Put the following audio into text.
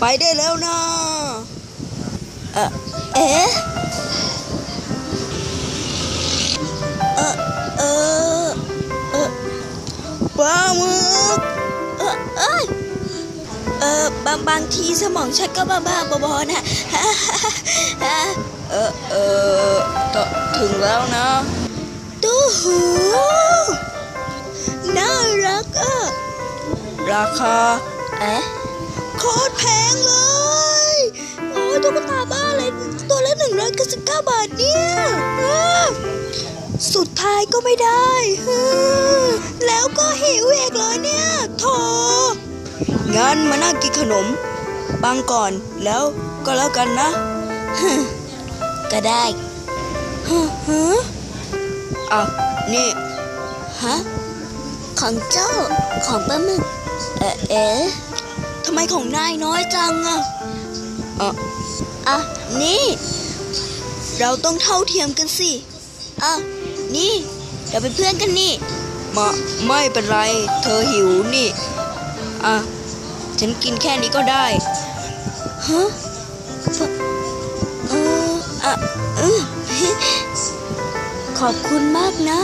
ไปได้แล้วนะเอ๊ะเออเออเออปลาหมึกเออเอ้ยเออบางบางทีสมองฉันก็บ้าบ้าบอๆนะเออเออถึงแล้วนะตู้หูน่ารักอะราคาเอ๊ะ โคตรแพงเลย โอ้ตุ๊กตาบ้าอะไรตัวละหนึ่งร้อยเก้าสิบเก้าบาทเนี่ยสุดท้ายก็ไม่ได้ แล้วก็หิวเอกเลยเนี่ยโถงั้นมานั่งกินขนมปังก่อนแล้วก็แล้วกันนะ ก็ได้ฮะฮะอะนี่ฮะของเจ้าของปลาหมึกเอ๊ะเอ ไมของนายน้อยจังอะอะอะนี่ เราต้องเท่าเทียมกันสิอะนี่ เราเป็นเพื่อนกันนี่มาไม่เป็นไร เธอหิวนี่ อะ ฉันกินแค่นี้ก็ได้ ฮะเอออะเออขอบคุณมากนะ